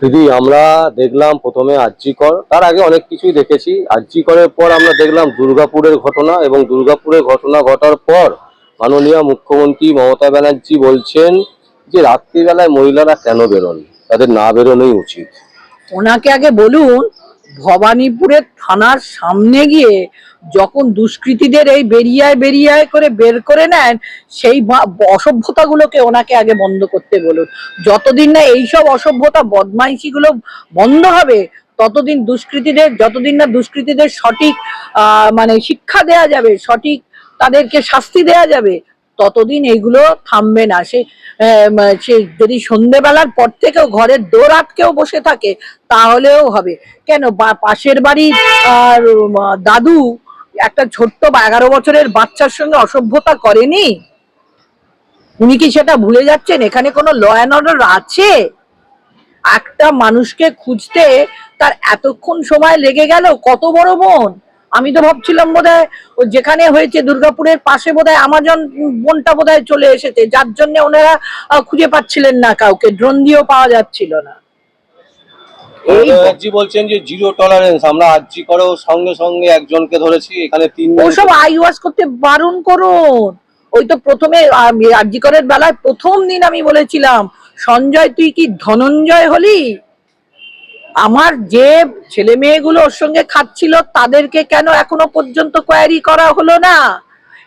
দিদি, আমরা দেখলাম প্রথমে আর্যিকর তার আগে অনেক কিছুই দেখেছি। আর্যিকরের পর আমরা দেখলাম দুর্গাপুরের ঘটনা এবং দুর্গাপুরের ঘটনা ঘটার পর মাননীয় মুখ্যমন্ত্রী মমতা ব্যানার্জি বলছেন যে রাত্রিবেলায় মহিলারা কেন বেরোন? তাদের না বেরোনোই উচিত। ওনাকে আগে বলুন ভবানীপুরের থানার সামনে গিয়ে যখন দুষ্কৃতীদের এই বেরিয়ায় বেরিয়ায় করে বের করে নেন, সেই অসভ্যতাগুলোকে ওনাকে আগে বন্ধ করতে বলুন। যতদিন না এইসব অসভ্যতা, বদমাইশিগুলো বন্ধ হবে, ততদিন দুষ্কৃতীদের, যতদিন না দুষ্কৃতীদের সঠিক মানে শিক্ষা দেয়া যাবে, সঠিক তাদেরকে শাস্তি দেয়া যাবে ততদিন এইগুলো থামবে না। সে সে যদি সন্ধেবেলার পর থেকেও ঘরের দৌড় আটকেও বসে থাকে, তাহলেও হবে। কেন? পাশের বাড়ির আর দাদু একটা ছোট্ট বা এগারো বছরের বাচ্চার সঙ্গে অসভ্যতা করেনি? উনি কি সেটা ভুলে যাচ্ছেন? এখানে কোনো ল অ্যান্ড অর্ডার আছে? একটা মানুষকে খুঁজতে তার এতক্ষণ সময় লেগে গেল, কত বড় বোন আমি তো ভাবছিলাম বোধহয় ও যেখানে হয়েছে দুর্গাপুরের পাশে বোধহয় আমাজন বোনটা বোধহয় চলে এসেছে যার জন্য ওনারা আহ, খুঁজে পাচ্ছিলেন না কাউকে ড্রোন দিয়েও পাওয়া যাচ্ছিল না। ব্যানার্জি বলছেন যে জিরো টলারেন্স আমরা আর্জি করেও সঙ্গে সঙ্গে একজনকে ধরেছি এখানে তিন ওসব আইওয়াস করতে বারণ করুন। ওই তো প্রথমে আর্যিকরের বেলায় প্রথম দিন আমি বলেছিলাম সঞ্জয় তুই কি ধনঞ্জয় হলি? আমার যে ছেলে মেয়েগুলো ওর সঙ্গে খাচ্ছিল, তাদেরকে কেন এখনও পর্যন্ত কোয়ারি করা হলো না?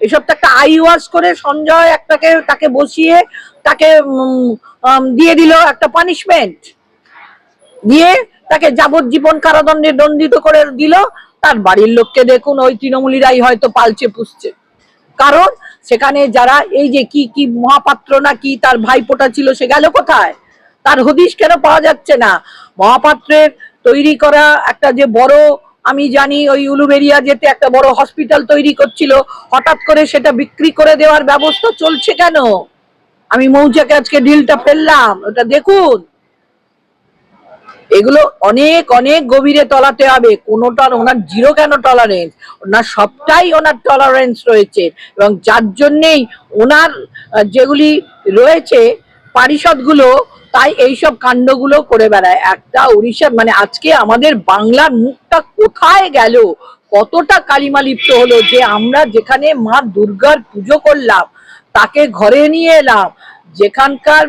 এসব তো একটা আইওয়াস করে সঞ্জয় একটাকে, তাকে বসিয়ে তাকে দিয়ে দিল একটা পানিশমেন্ট দিয়ে তাকে যাবজ্জীবন কারাদণ্ডে দণ্ডিত করে দিল। তার বাড়ির লোককে দেখুন, ওই তৃণমূলীরাই হয়তো পালছে পুষছে। কারণ সেখানে যারা, এই যে কি কি মহাপাত্র না কি তার ভাইপোটা ছিল, সে গেল কোথায়? তার হদিশ কেন পাওয়া যাচ্ছে না? মহাপাত্রের তৈরি করা একটা যে বড়, আমি জানি ওই উলুবেরিয়া যেতে একটা বড় হসপিটাল তৈরি করছিল, হঠাৎ করে সেটা বিক্রি করে দেওয়ার ব্যবস্থা চলছে কেন? আমি মৌচাকে আজকে ডিলটা ফেললাম, ওটা দেখুন। এগুলো অনেক অনেক গভীরে তলাতে হবে, কোনোটার ওনার জিরো কেন টলারেন্স ওনার সবটাই ওনার টলারেন্স রয়েছে, এবং যার জন্যেই ওনার যেগুলি রয়েছে, পারিষদগুলো তাই এইসব কাণ্ডগুলো করে বেড়ায়। একটা উড়িষ্যা মানে আজকে আমাদের বাংলার মুখটা কোথায় গেল? কতটা কালিমা লিপ্ত হলো যে আমরা যেখানে মা দুর্গার পুজো করলাম, তাকে ঘরে নিয়ে এলাম। যেখানকার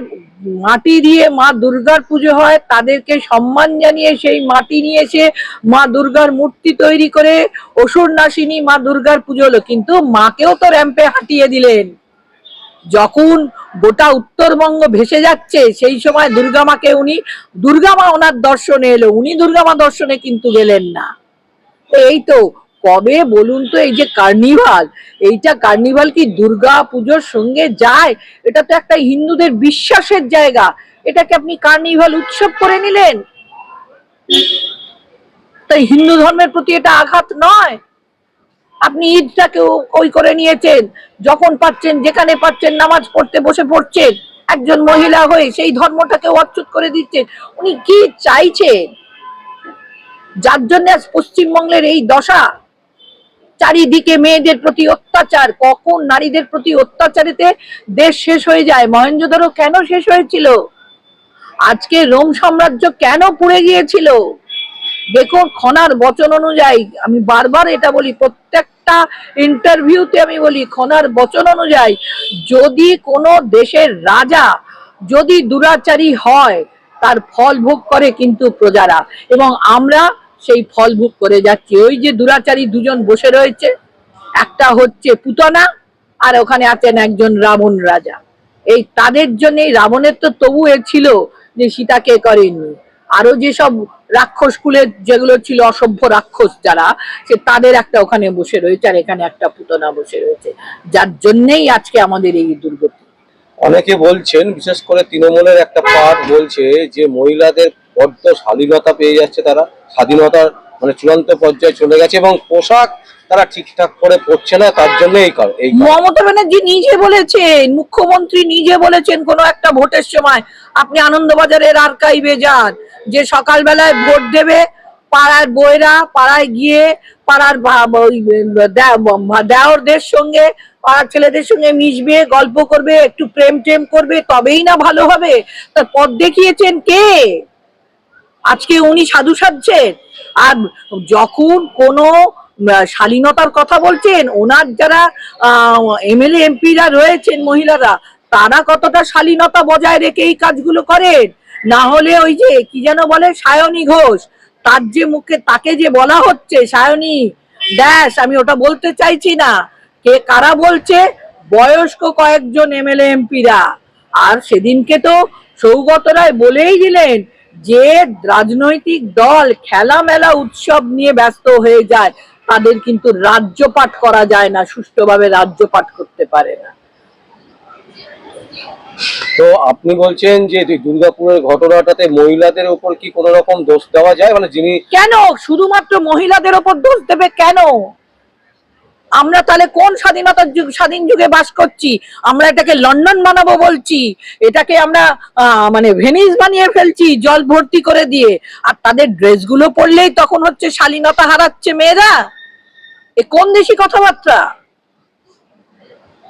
মাটি দিয়ে মা দুর্গার পুজো হয়, তাদেরকে সম্মান জানিয়ে সেই মাটি নিয়ে এসে মা দুর্গার মূর্তি তৈরি করে অসুর নাসিনী মা দুর্গার পুজো হলো। কিন্তু মাকেও তো র্যাম্পে হাঁটিয়ে দিলেন। যখন গোটা উত্তরবঙ্গ ভেসে যাচ্ছে, সেই সময় দুর্গা মাকে উনি দুর্গা মা ওনার দর্শনে এলো, উনি দুর্গা মা দর্শনে কিন্তু গেলেন না। এই তো, কবে বলুন তো, এই যে কার্নিভাল, এইটা কার্নিভাল কি দুর্গা পুজোর সঙ্গে যায়? এটা তো একটা হিন্দুদের বিশ্বাসের জায়গা। এটাকে আপনি কার্নিভাল উৎসব করে নিলেন? তাই হিন্দু ধর্মের প্রতি এটা আঘাত নয়? আপনি ঈদটাকে ও- ওই করে নিয়েছেন, যখন পাচ্ছেন, যেখানে পাচ্ছেন, নামাজ পড়তে বসে পড়ছেন, একজন মহিলা হয়ে সেই ধর্মটাকে অচ্যুত করে দিচ্ছেন, উনি কি চাইছেন? যার জন্য আজ পশ্চিমবঙ্গের এই দশা, চারিদিকে মেয়েদের প্রতি অত্যাচার, কখন নারীদের প্রতি অত্যাচারেতে দেশ শেষ হয়ে যায়? মহেঞ্জোদারো কেন শেষ হয়েছিল? আজকে রোম সাম্রাজ্য কেন পুড়ে গিয়েছিল? দেখুন, খনার বচন অনুযায়ী, আমি বারবার এটা বলি প্রত্যেকটা ইন্টারভিউতে আমি বলি, খনার বচন অনুযায়ী, যদি কোনো দেশের রাজা যদি দুরাচারী হয়, তার ফল ভোগ করে কিন্তু প্রজারা। এবং আমরা সেই ফল ভোগ করে যাচ্ছি। ওই যে দুরাচারী দুজন বসে রয়েছে, একটা হচ্ছে পুতনা, আর ওখানে আছেন একজন রাবণ রাজা। এই তাদের জন্য রাবণের তো তবু এ ছিল যে সীতাকে করেননি। আরও যেসব রাক্ষস কুলের যেগুলো ছিল অসভ্য রাক্ষস যারা সে তাদের একটা ওখানে বসে রয়েছে আর এখানে একটা পুতনা বসে রয়েছে। যার জন্যেই আজকে আমাদের এই দুর্গতি। অনেকে বলছেন বিশেষ করে তৃণমূলের একটা পার্ট বলছে যে মহিলাদের বড্ড স্বাধীনতা পেয়ে যাচ্ছে তারা। স্বাধীনতার মানে চূড়ান্ত পর্যায়ে চলে গেছে এবং পোশাক তারা ঠিকঠাক করে পরছে না তার জন্য এই কারণ এই। মমতা ব্যানার্জি নিজে বলেছেন মুখ্যমন্ত্রী নিজে বলেছেন কোনো একটা ভোটের সময় আপনি আনন্দবাজারের আর্কাইভে যান যে সকালবেলায় ভোট দেবে, পাড়ার বইরা পাড়ায় গিয়ে পাড়ার দেওরদের সঙ্গে, পাড়ার ছেলেদের সঙ্গে মিশবে, গল্প করবে, একটু প্রেম টেম করবে, তবেই না ভালো হবে। তার পথ দেখিয়েছেন কে? আজকে উনি সাধু সাজছেন আর যখন কোনো শালীনতার কথা বলছেন, ওনার যারা এমএলএ, এমপিরা রয়েছেন মহিলারা, তারা কতটা শালীনতা বজায় রেখে এই কাজগুলো করেন? না হলে ওই যে, কি যেন বলে, সায়নী ঘোষ। তার যে মুখে, তাকে যে বলা হচ্ছে, সায়নী ড্যাশ আমি ওটা বলতে চাইছি না। কে কারা বলছে? বয়স্ক কয়েকজন এমএলএ এমপিরা আর সেদিনকে তো সৌগত রায় বলেই দিলেন যে, রাজনৈতিক দল খেলা মেলা উৎসব নিয়ে ব্যস্ত হয়ে যায়। তাদের কিন্তু রাজ্যপাঠ করা যায় না, সুষ্ঠুভাবে রাজ্যপাঠ করতে পারে না। তো আপনি বলছেন যে দুর্গাপুরের ঘটনাটাতে মহিলাদের উপর কি কোনো রকম দোষ দেওয়া যায়? মানে যিনি কেন? শুধুমাত্র মহিলাদের ওপর দোষ দেবে কেন? আমরা তাহলে কোন স্বাধীনতার যুগ স্বাধীন যুগে বাস করছি? আমরা এটাকে লন্ডন বানাবো বলছি। এটাকে আমরা মানে ভেনিস বানিয়ে ফেলছি জল ভর্তি করে দিয়ে। আর তাদের ড্রেসগুলো পরলেই তখন হচ্ছে শালীনতা হারাচ্ছে মেয়েরা। এ কোন দেশি কথাবার্তা?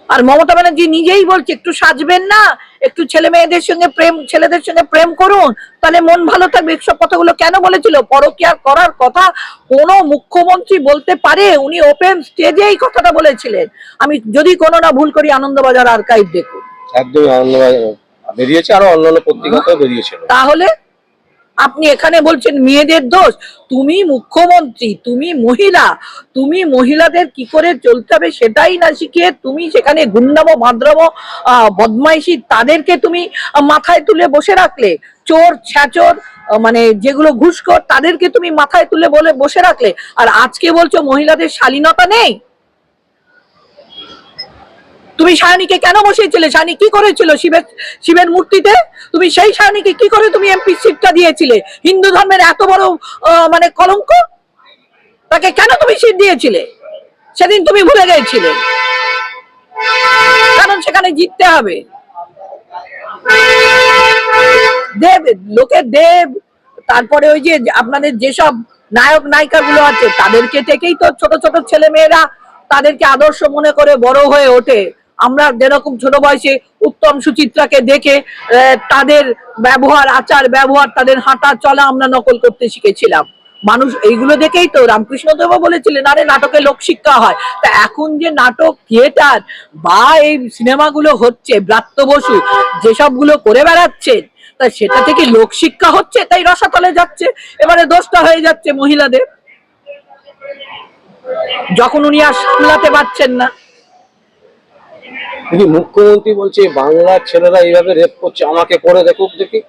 আর মমতা ব্যানার্জি নিজেই বলছে একটু সাজবেন না একটু ছেলে মেয়েদের সঙ্গে প্রেম ছেলেদের সঙ্গে প্রেম করুন তাহলে মন ভালো থাকবে। সব কথাগুলো কেন বলেছিল? পরকিয়ার করার কথা কোন মুখ্যমন্ত্রী বলতে পারে উনি ওপেন স্টেজে এই কথাটা বলেছিলেন। আমি যদি কোনো না ভুল করি আনন্দবাজার আর্কাইভ দেখুন। একদমই আনন্দময় বেরিয়েছে আরও অন্যান্য পত্রিকাতেও বেরিয়েছিল। তাহলে আপনি এখানে বলছেন মেয়েদের দোষ। তুমি মুখ্যমন্ত্রী, তুমি মহিলা। তুমি মহিলাদের কি করে চলতে হবে সেটাই না শিখিয়ে তুমি সেখানে গুন্ডামো ভাদ্রামো বদমাইশি তাদেরকে তুমি মাথায় তুলে বসে রাখলে। চোর, ছ্যাচোর মানে যেগুলো ঘুষখোর তাদেরকে তুমি মাথায় তুলে বলে বসে রাখলে। আর আজকে বলছো মহিলাদের শালীনতা নেই? তুমি সায়নীকে কেন বসিয়েছিলে? সায়নী কি করেছিল শিবের শিবের মূর্তিতে? তুমি সেই সায়নীকে কি করে তুমি এমপি সিটটা দিয়েছিলে? হিন্দু ধর্মের এত বড় মানে কলঙ্ক? তাকে কেন তুমি সিট দিয়েছিলে? সেদিন তুমি ভুলে গিয়েছিলে কারণ সেখানে জিততে হবে। দেব লোকের দেব। তারপরে ওই যে আপনাদের যেসব নায়ক নায়িকা গুলো আছে, তাদেরকে থেকেই তো ছোট ছোট ছেলে মেয়েরা তাদেরকে আদর্শ মনে করে বড় হয়ে ওঠে। আমরা যেরকম ছোট বয়সে উত্তম সুচিত্রাকে দেখে তাদের ব্যবহার, আচার, ব্যবহার, তাদের হাঁটা চলা আমরা নকল করতে শিখেছিলাম। মানুষ এইগুলো দেখেই তো রামকৃষ্ণ দেবও বলেছিলেন, আরে, নাটকে লোকশিক্ষা হয়। তা এখন যে নাটক, থিয়েটার বা এই সিনেমাগুলো হচ্ছে, ব্রাত্য বসু যেসবগুলো করে বেড়াচ্ছেন, তা সেটা থেকে লোকশিক্ষা হচ্ছে, তাই রসাতলে যাচ্ছে। এবারে দোষটা হয়ে যাচ্ছে মহিলাদের। যখন উনি আর সামলাতে পারছেন না কিন্তু মুখ্যমন্ত্রী বলছে বাংলার ছেলেরা এইভাবে রেপ করছে আমাকে করে দেখুক দেখি।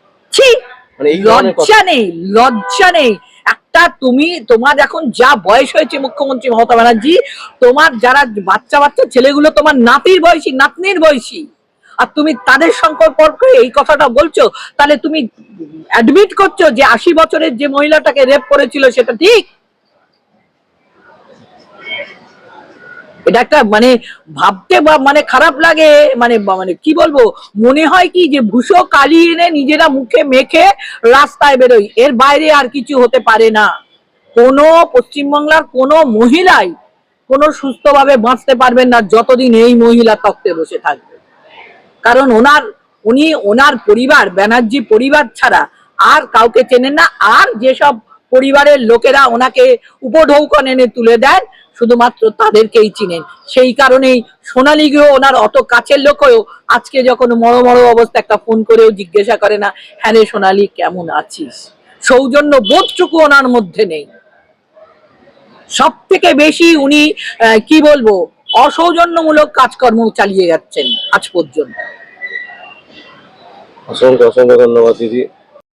মানে। লজ্জা নেই লজ্জা নেই। একটা তুমি তোমার এখন যা বয়স হয়েছে মুখ্যমন্ত্রী মমতা ব্যানার্জি তোমার যারা বাচ্চা বাচ্চা ছেলেগুলো তোমার নাতির বয়সী নাতনির বয়সী আর তুমি তাদের সম্পর্কে এই কথাটা বলছো তাহলে তুমি অ্যাডমিট করছ যে আশি বছরের যে মহিলাটাকে রেপ করেছিল সেটা ঠিক? এটা একটা মানে ভাবতে বা মানে খারাপ লাগে মানে মানে কি বলব? মনে হয় কি যে ভূষো কালি এনে নিজেরা মুখে মেখে রাস্তায় বেরোই। এর বাইরে আর কিছু হতে পারে না। কোনো পশ্চিমবাংলার কোনো মহিলাই কোনো সুস্থভাবে বাঁচতে পারবেন না যতদিন এই মহিলা তক্তে বসে থাকবে। কারণ ওনার, উনি ওনার পরিবার, ব্যানার্জি পরিবার ছাড়া আর কাউকে চেনেন না। আর যেসব পরিবারের লোকেরা ওনাকে উপঢৌকন এনে তুলে দেন শুধুমাত্র তাদেরকেই চিনেন। সেই কারণেই সোনালী গৃহ ওনার অত কাছের লোক হয়েও আজকে যখন মরো মরো অবস্থা একটা ফোন করেও জিজ্ঞাসা করে না হ্যাঁ রে সোনালী, কেমন আছিস? সৌজন্য বোধটুকু ওনার মধ্যে নেই। সব থেকে বেশি উনি কি বলব, অসৌজন্যমূলক কাজকর্ম চালিয়ে যাচ্ছেন আজ পর্যন্ত। অসংখ্য অসংখ্য ধন্যবাদ দিদি।